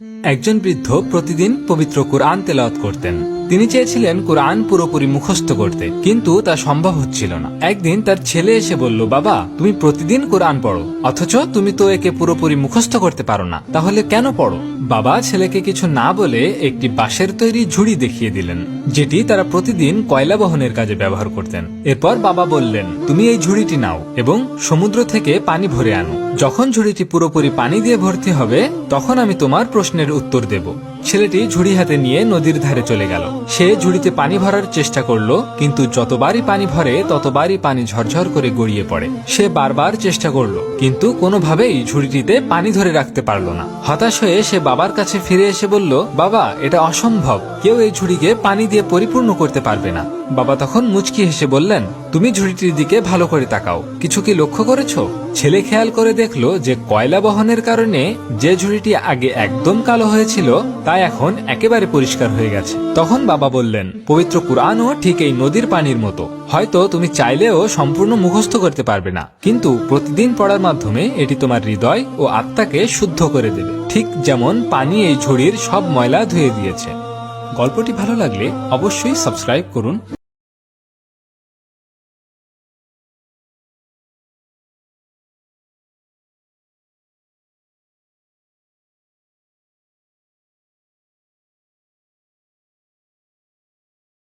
একজন বৃদ্ধ প্রতিদিন পবিত্র কোরআন তেলাওয়াত করতেন। তিনি চেয়েছিলেন কোরআন পুরোপুরি মুখস্থ করতে, কিন্তু তা সম্ভব হচ্ছিল না। একদিন তার ছেলে এসে বলল, বাবা, তুমি প্রতিদিন কোরআন পড়ো, অথচ তুমি তো একে পুরোপুরি মুখস্থ করতে পারো না, তাহলে কেন পড়ো? বাবা ছেলেকে কিছু না বলে একটি বাঁশের তৈরি ঝুড়ি দেখিয়ে দিলেন, যেটি তারা প্রতিদিন কয়লা বহনের কাজে ব্যবহার করতেন। এরপর বাবা বললেন, তুমি এই ঝুড়িটি নাও এবং সমুদ্র থেকে পানি ভরে আনো। যখন ঝুড়িটি পুরোপুরি পানি দিয়ে ভর্তি হবে, তখন আমি তোমার প্রশ্নের উত্তর দেব। ছেলেটি ঝুড়ি হাতে নিয়ে নদীর ধারে চলে গেল। সে ঝুড়িতে পানি ভরার চেষ্টা করল, কিন্তু যতবারই পানি ভরে, ততবারই পানি ঝরঝর করে গড়িয়ে পড়ে। সে বারবার চেষ্টা করল, কিন্তু কোনোভাবেই ঝুড়িটিতে পানি ধরে রাখতে পারল না। হতাশ হয়ে সে বাবার কাছে ফিরে এসে বলল, বাবা, এটা অসম্ভব। কেউ এই ঝুড়িকে পানি দিয়ে পরিপূর্ণ করতে পারবে না। বাবা তখন মুচকি হেসে বললেন তুমি ঝুড়িটির দিকে ভালো করে তাকাও। কিছু কি লক্ষ্য করেছ? ছেলে খেয়াল করে দেখল যে কয়লা বহনের কারণে যে ঝুড়িটি আগে একদম কালো হয়েছিল, তা এখন একেবারে পরিষ্কার হয়ে গেছে। তখন বাবা বললেন, পবিত্র কুরআনও ঠিক এই নদীর পানির মতো। হয়তো তুমি চাইলেও সম্পূর্ণ মুখস্থ করতে পারবে না। কিন্তু প্রতিদিন পড়ার মাধ্যমে এটি তোমার হৃদয় ও আত্মাকে শুদ্ধ করে দেবে। ঠিক যেমন পানি এই ঝুড়ির সব ময়লা ধুয়ে দিয়েছে। গল্পটি ভালো লাগলে অবশ্যই সাবস্ক্রাইব করুন।